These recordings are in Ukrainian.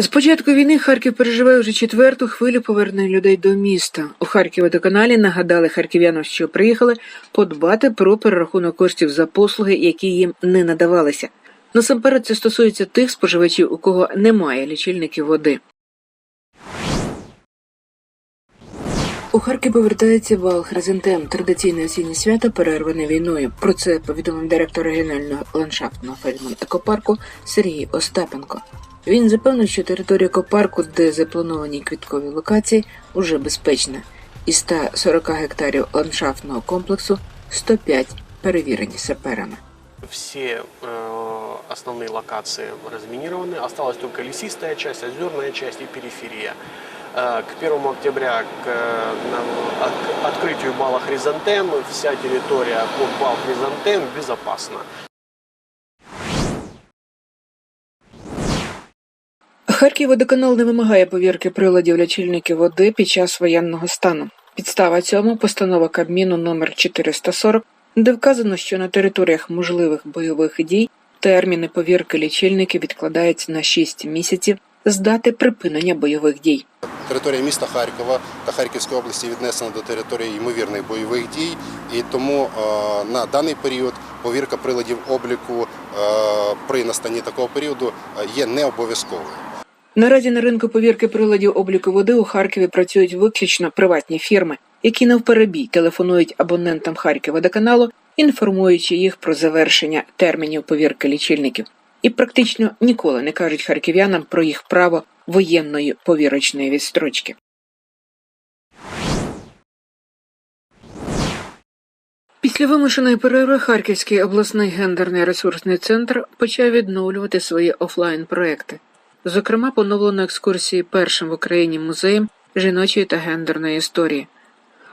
З початку війни Харків переживає вже четверту хвилю повернення людей до міста. У Харківводоканалі нагадали харків'янам, що приїхали подбати про перерахунок коштів за послуги, які їм не надавалися. Насамперед це стосується тих споживачів, у кого немає лічильників води. У Харків повертається вал Хризантем, традиційне осіннє свято, перерване війною. Про це повідомив директор регіонального ландшафтного фельдман екопарку Сергій Остапенко. Він запевнив, що територія екопарку, де заплановані квіткові локації, уже безпечна. Із 140 гектарів ландшафтного комплексу 105 перевірені саперами. Все э, основные локации разминированы. Осталась только лесистая часть, озерная часть и периферия. Э, к 1 октября, к, э, на- от- к открытию бала Хризантем, вся территория под бал Хризантем безопасна. Харківводоканал не вимагає повірки приладів лічильників води під час воєнного стану. Підстава цьому постанова Кабміну номер 440, де вказано, що на територіях можливих бойових дій терміни повірки лічильників відкладаються на 6 місяців з дати припинення бойових дій. Територія міста Харкова та Харківської області віднесена до території ймовірних бойових дій, і тому е, на даний період повірка приладів обліку е, при настанні такого періоду е, є не обов'язковою. Наразі на ринку повірки приладів обліку води у Харкові працюють виключно приватні фірми, які навперебій телефонують абонентам Харківводоканалу, інформуючи їх про завершення термінів повірки лічильників, і практично ніколи не кажуть харків'янам про їх право воєнної повірочної відстрочки. Після вимушеної перерви Харківський обласний гендерний ресурсний центр почав відновлювати свої офлайн-проекти. Зокрема, поновлено екскурсії першим в Україні музеєм жіночої та гендерної історії.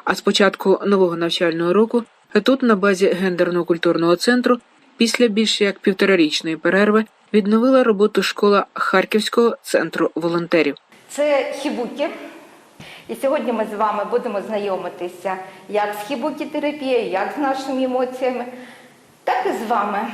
А з початку нового навчального року тут, на базі гендерно культурного центру, після більш як півторарічної перерви відновила роботу школа Харківського центру волонтерів. Це хібуки. І сьогодні ми з вами будемо знайомитися як з хібукі-терапією, як з нашими емоціями, так і з вами.